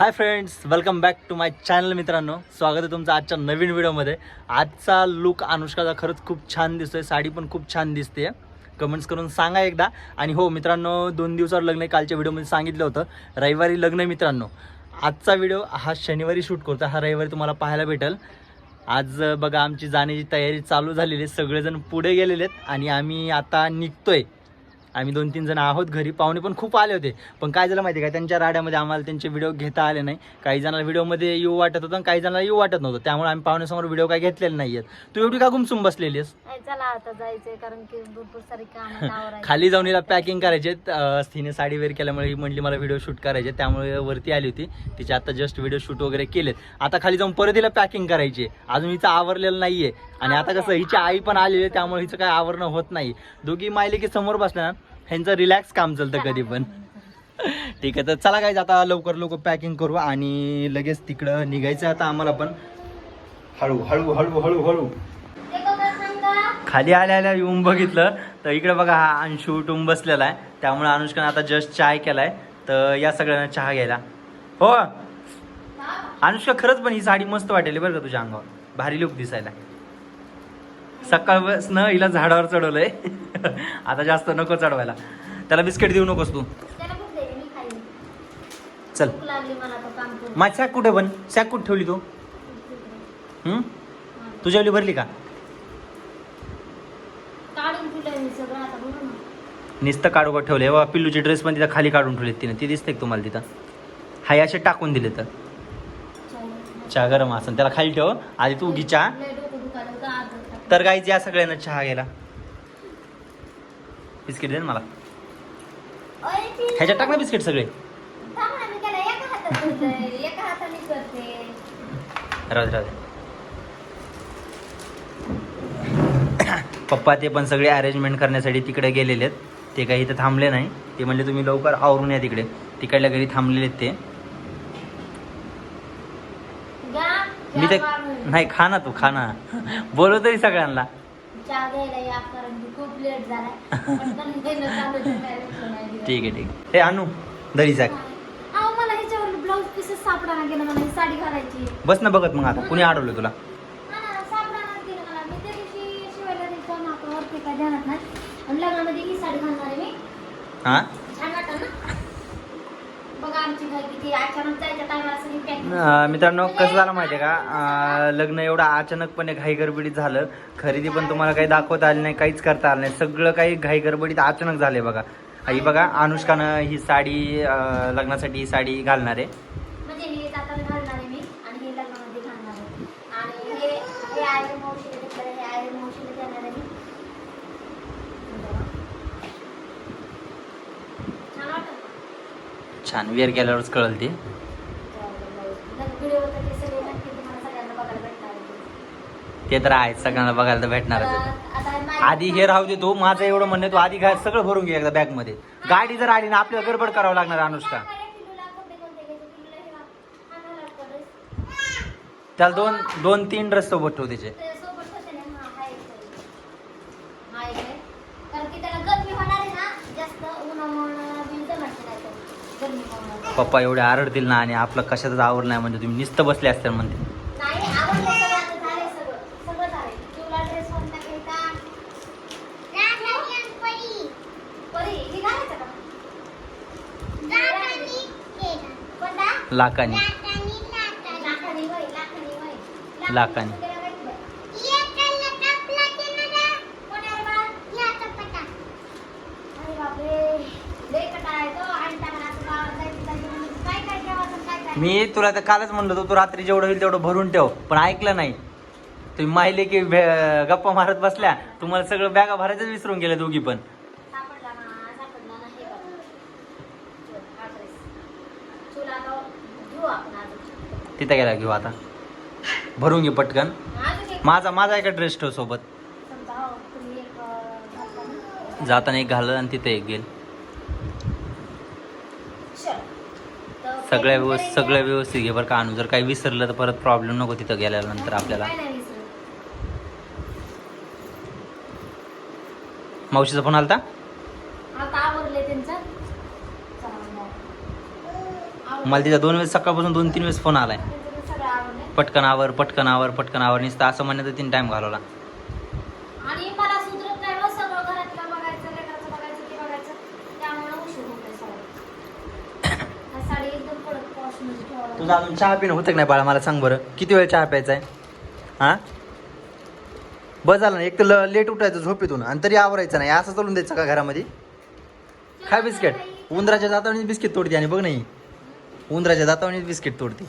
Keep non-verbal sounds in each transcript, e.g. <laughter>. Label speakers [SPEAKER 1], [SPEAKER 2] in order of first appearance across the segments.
[SPEAKER 1] Hi friends welcome back to my channel मित्रांनो. स्वागत आहे तुमचं आजच्या नवीन व्हिडिओमध्ये आजचा लुक अनुष्काचा खरंच खूप छान दिसतोय साडी पण खूप छान दिसते कमेंट्स करून सांगा एकदा. आणि हो मित्रांनो दोन दिवसावर लग्न कालच्या व्हिडिओमध्ये सांगितलं होतं. रविवारी लग्न मित्रांनो. आजचा व्हिडिओ हा शनिवारी शूट करतो हा रविवारी तुम्हाला पाहायला भेटेल. आज बघा आमची जाण्याची तयारी चालू झालेली आहे. सगळेजण पुढे गेलेले आहेत आणि आम्ही आता निघतोय. आम्ही दोन तीन जण आहोत घरी. पाहुणे पण खूप आले होते. पण काय झालं माहिती का? त्यांच्या राड्यामध्ये आम्हाला त्यांचे व्हिडिओ घेता आले नाही. काही जणांना व्हिडिओमध्ये येऊ वाटत होतं आणि काही जणांना येऊ वाटत नव्हतं. त्यामुळे आम्ही पाहुण्यासमोर व्हिडिओ काही घेतलेले नाही आहेत तू एवढी का गुमसुम बसलेली आहेस
[SPEAKER 2] चला आता जायचंय कारण की भरपूर सारी काम आवरायची
[SPEAKER 1] खाली जाऊन हिला पॅकिंग करायचे तिने साडी वेअर केल्यामुळे ही म्हणली मला व्हिडिओ शूट करायचे. त्यामुळे वरती आली होती. तिचे आता जस्ट व्हिडिओ शूट वगैरे केलेत. आता खाली जाऊन परत हिला पॅकिंग करायची. अजून हिचं आवरलेलं नाहीये. आणि आता कसं हिची आई पण आलेली आहे त्यामुळे हिचं काय आवरणं होत नाही. दोघी मायले की समोर बसल्या ना ह्यांचं रिलॅक्स काम चालतं कधी पण. ठीक आहे तर चला काय आता लवकर लवकर पॅकिंग करू आणि लगेच तिकडं निघायचं आता आम्हाला पण. हळू हळू हळू हळू हळू. खाली आल्या आल्या येऊन बघितलं. तर इकडे बघा हा अंशू उठून बसलेला आहे. त्यामुळे अनुष्काने आता जस्ट चाय केलाय. तर या सगळ्यांना चहा घ्यायला. हो? अनुष्का खरंच पण ही साडी मस्त वाटेल बरं का तुझ्या अंगावर? भारी लुक दिसायला. सकाळपासनं हिला झाडावर चढवलंय. आता जास्त नको चढवायला. त्याला बिस्किट देऊ नकोस तू. चल. माझी सॅक कुठे पण? सॅक कुठे ठेवली तू? तुझ्यावली भरली का? नुसतं काढू का ठेवले बा पिल्लूची ड्रेस पण तिथं खाली काढून ठेवली तिने. ती दिसते तुम्हाला तिथं? हाय असे टाकून दिले तर. चहा गरम असं त्याला खाली ठेव. आधी तू घी चहा. तर गाईच या सगळ्यांना चहा घ्यायला. बिस्किट दे ना मला. ह्याच्यात टाक ना बिस्किट सगळे. राहू राहू. पप्पा ते पण सगळे अरेंजमेंट करण्यासाठी तिकडे गेलेले आहेत. ते काही इथं थांबले नाही. ते म्हणले तुम्ही लवकर आवरून या तिकडे. तिकडल्या घरी थांबलेले आहेत ते. मी ते. नाही खा ना तू खा ना बोलव तरी सगळ्यांना
[SPEAKER 2] चहा घ्यायला या कारण की खूप लेट पटकन चालू
[SPEAKER 1] ठीक आहे ठीक आहे हे आणू दरी सॅक
[SPEAKER 2] अहो मला ह्याच्यावर ब्लाऊज मला ही साडी घालायची
[SPEAKER 1] बस ना बघत मग आता कुणी अडवलं तुला
[SPEAKER 2] हा ना, सापडानाच गेलं मला. मी त्या दिवशी शिवायला काय ध्यानात नाही. आणि लग्नामध्ये ही साडी घालणार आहे मी.
[SPEAKER 1] हां
[SPEAKER 2] आमची घाई किती अचानक जायच्या टायमाला सगळी packing.
[SPEAKER 1] अं, मित्रांनो कसं झालं माहिती आहे का अं, लग्न एवढं अचानकपणे घाई गडबडीत झालं खरेदी पण तुम्हाला काही दाखवता आली नाही काहीच करता आलं नाही सगळं काही घाई गडबडीत अचानक झाले बघा ही बघा अनुष्कानं ही साडी अं, लग्नासाठी ही साडी घालणार आहे
[SPEAKER 2] म्हणजे हे घालणार आहे मी आणि हे लग्नामध्ये घालणार आहे. आणि हे हे घेतलेलं आहे, हे आयरन मावशीला देणार आहे मी. छान वाटतं का?
[SPEAKER 1] छान. वेअर गेल्यावरच कळल ते.
[SPEAKER 2] ते
[SPEAKER 1] तर आहे सगळ्यांना बघायला तर
[SPEAKER 2] भेटणार
[SPEAKER 1] आधी हे राहू दे तू माझं एवढं म्हणणं तू आधी घ्या सगळं भरून घे एकदा बॅगमध्ये. गाडी जर आली ना आपल्याला गडबड करावं लागणार अनुष्का. त्याला दोन दोन तीन ड्रेस सोबत ठेव त्याचे
[SPEAKER 2] कारण की त्याला गरमी होणार आहे ना जास्त उन्हामुळं बी जमत नाही तो. गरमीमुळं.
[SPEAKER 1] पप्पा एवढे आरडतील ना आणि आपलं कशातच आवड नाही म्हणजे तुम्ही नुसतं बसले असते म्हणते.
[SPEAKER 2] नाही, आवडलं सगळं आता झालंय सगळं. सगळं झालंय. तुला dress कोणता घ्यायचा? परी, ही घालायचा का? कोणता?
[SPEAKER 1] लाकानी
[SPEAKER 2] लाखानी वय, लाखानी वय.
[SPEAKER 1] लाखानी.
[SPEAKER 2] वगैरे माहिती बाई. कोण आहे बा? अरे बापरे, लय कंटाळा येतो. आणि त्याला असं गावात जायचं, जायचं म्हणलं, काय काय ठेवायचं, काय काय
[SPEAKER 1] मी तुला तर कालच म्हणलं होतं तू रात्री जेवढं होईल तेवढं भरून ठेव पण ऐकलं नाही. तुम्ही माहिले की गप्पा मारत बसल्या तुम्हाला सगळं बॅगा भरायचंच विसरून गेले दोघी पण. तिथं गेला घेऊ आता. भरून घे पटकन. माझा माझा एका ड्रेस ठेव सोबत.
[SPEAKER 2] हो, घालता?
[SPEAKER 1] जाताना एक घाल आणि तिथे एक गेल. सगळ्या व्यवस्थित. सगळ्या व्यवस्थित घे बरं का आणू जर काही विसरलं तर परत प्रॉब्लेम नको तिथं गेल्यानंतर आपल्याला. मावशीचा फोन आलता. मला तिचा दोन वेळेस सकाळपासून दोन तीन वेळेस फोन आलाय. पटकन आवर पटकन आवर पटकन आवर नुसतं असं म्हणण्यात तीन टाइम घालवला
[SPEAKER 2] आणि मला सुधरत नाही बस सगळं घरातलं बघायचं लेकराचं बघायचं ते बघायचं त्यामुळे उशीर होतोय सगळं हा साडी एकदम कडक पॉशमध्ये ठेवावं
[SPEAKER 1] तुझं अजून चहा पिणं होतं नाही बाळा? मला सांग बरं. किती वेळ चहा प्यायचा आहे? हां? बस झालं ना. एक तर लेट उठायचं झोपेतून. आणि तरी आवरायचं नाही. असं चालून द्यायचं का घरामध्ये? काय बिस्किट? उंदराच्या दातावणीच बिस्किट तोडते आणि बघ नाही उंदराच्या दातावणीच बिस्किट तोडते?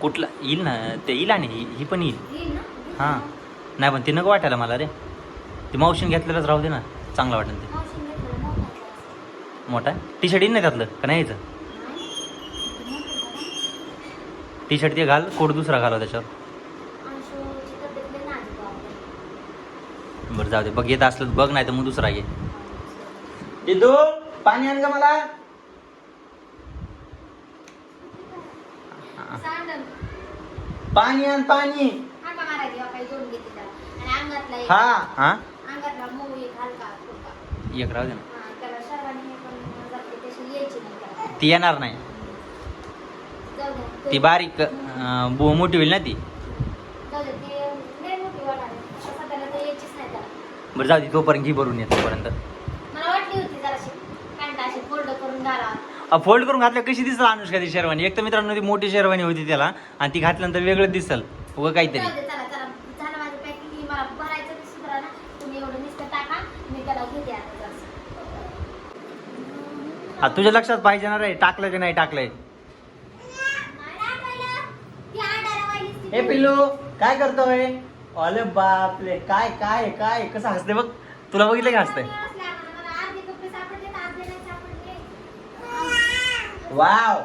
[SPEAKER 1] कुठला? येईल ना. ते येईल आणि ही पण येईल? हां. नाही पण ते नको वाटायला मला रे. ते मावशीन घेतलेलंच राहू दे ना. चांगलं वाटेल ते.
[SPEAKER 2] घेतलं मोठा
[SPEAKER 1] टी शर्ट येईल ना त्यातलं? का नाही यायचं? टी शर्ट ते घाल कोट दुसरा घाला त्याच्यावर. बरं जाऊ दे. बघ येत असलं तर बघ नाही तर मग दुसरा घे. दिदू पाणी आण का मला. पाणी आण पाणी. हा. हा?
[SPEAKER 2] अंगातला मऊ एक हलका फुलका.
[SPEAKER 1] एक राहू दे ना
[SPEAKER 2] हा, त्याला शर्वानी पण जाते, तशी यायची नाही त्याला.
[SPEAKER 1] ती येणार नाही
[SPEAKER 2] जाऊ.
[SPEAKER 1] ती बारीक अं, बो- मोठी होईल ना ती
[SPEAKER 2] जाऊ दे, ती लई मोठी वाट आहे. आता सध्याला तर यायचीच नाही त्याला.
[SPEAKER 1] बरं जाऊ दे तोपर्यंत घी भरून येत तोपर्यंत
[SPEAKER 2] मला वाटली होती जराशी पॅन्ट अशी फोल्ड करून घाला
[SPEAKER 1] फोल्ड करून घातल्या कशी दिसत अनुष्का ती शेरवानी एक तर मित्रांनो ती मोठी शेरवानी होती त्याला आणि ती घातल्यानंतर वेगळं दिसल उगं काहीतरी
[SPEAKER 2] जाऊ दे, चला चला झालं माझं पॅकिंग मला भरायचं ते सुधारा ना तुम्ही एवढं नुसतं टाका मी त्याला घेते आता जरासं.
[SPEAKER 1] आता तुझ्या लक्षात पाहिजे ना रे टाकलं की नाही टाकलंय? हे पिल्लू काय करतोय? अरे बापले काय काय काय कसं हसते बघ. तुला बघितलं का हसतंय? वाव.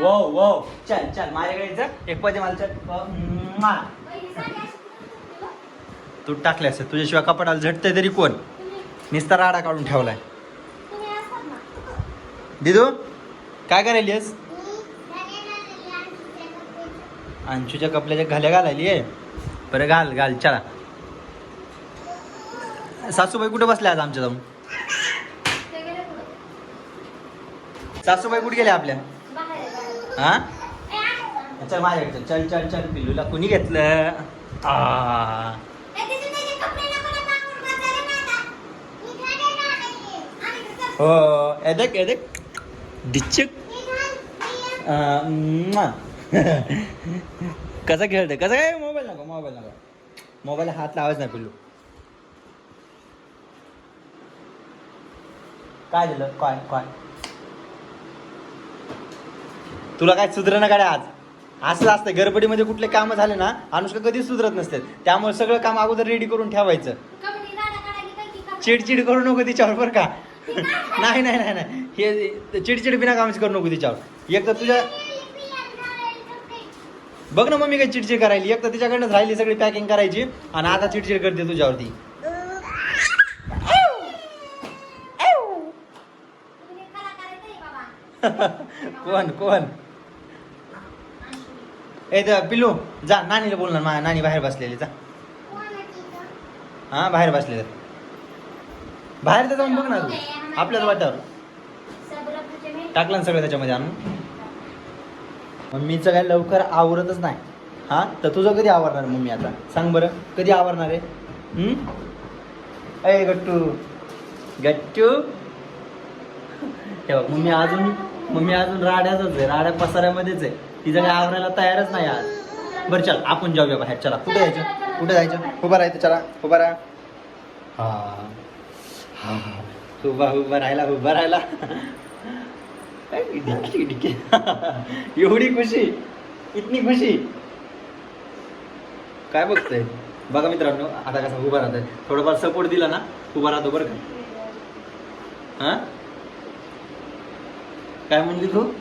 [SPEAKER 1] वो वो चल चल माझ्याकडे चल. एक पाहिजे मला चल. तू टाकले असेल तुझ्याशिवाय कपाटाला झटतंय तरी कोण?
[SPEAKER 2] तुम्ही
[SPEAKER 1] निस्ता राडा काढून ठेवलाय. दिदू? काय करायलीस अंशूच्या कपड्याच्या घाल्या घालायली आहे. बरं घाल घाल चला. सासूबाई कुठे बसल्या आज आमच्या जाऊन? सासूबाई कुठे गेल्या आपल्या? हा? चल माझ्याकडे चल चल चल पिल्लूला कुणी घेतलं?
[SPEAKER 2] हो
[SPEAKER 1] एदक एदक म्वा. <laughs> कसं खेळतंय? कसं काय? मोबाईल नको मोबाईल नको. मोबाईल हात लावायच नाही पिल्लू. काय झालं काय काय तुला काय सुधरणं काढे आज? असं असतं गडबडीमध्ये कुठले कामं झाले ना अनुष्का कधीच सुधरत नसते. त्यामुळे सगळं काम अगोदर रेडी करून ठेवायचं.
[SPEAKER 2] काय?
[SPEAKER 1] चिडचिड करू नको तिच्यावर बरं का? <laughs> नाही नाही नाही नाही. हे चिडचिड बिना कामच करू नको तिच्यावर. एक तर तुझ्या बघ ना मम्मी काय चिडचिड करायली. एक तर तिच्याकडनंच राहिली सगळी पॅकिंग करायची आणि आता चिडचिड करते तुझ्यावरती. <laughs> कोण कोण? ए त्या पिल्लू जा नानीला बोलणार ना मा नानी बाहेर बसलेली जा.
[SPEAKER 2] हां
[SPEAKER 1] हा बाहेर बसलेले. बाहेर तर जाऊन बघ ना तू आपल्याच वाट्यावर. टाकलं ना सगळं त्याच्यामध्ये आणून. मम्मीचं काय लवकर आवरतच नाही. हा? तर तुझं कधी आवरणार मम्मी आता? सांग बरं कधी आवरणार आहे? अय गट्टू. गट्टू? ठेवा मम्मी अजून मम्मी अजून राड्यातच आहे राड्या पसाऱ्यामध्येच आहे. तिचं काय आवरायला तयारच नाही आज. बरं चल आपण जाऊया बाहेर. चला कुठे जायचं? कुठे जायचं? उभा राहायचं चला उभा राहा. हा. हा हा. उभा उभा राहिला उभा राहिला. <laughs> एवढी खुशी. इतनी खुशी. काय बघतोय? बघा मित्रांनो आता कसा उभा राहतोय. थोडंफार सपोर्ट दिला ना उभा राहतो बरं का? हा? काय म्हणली तू?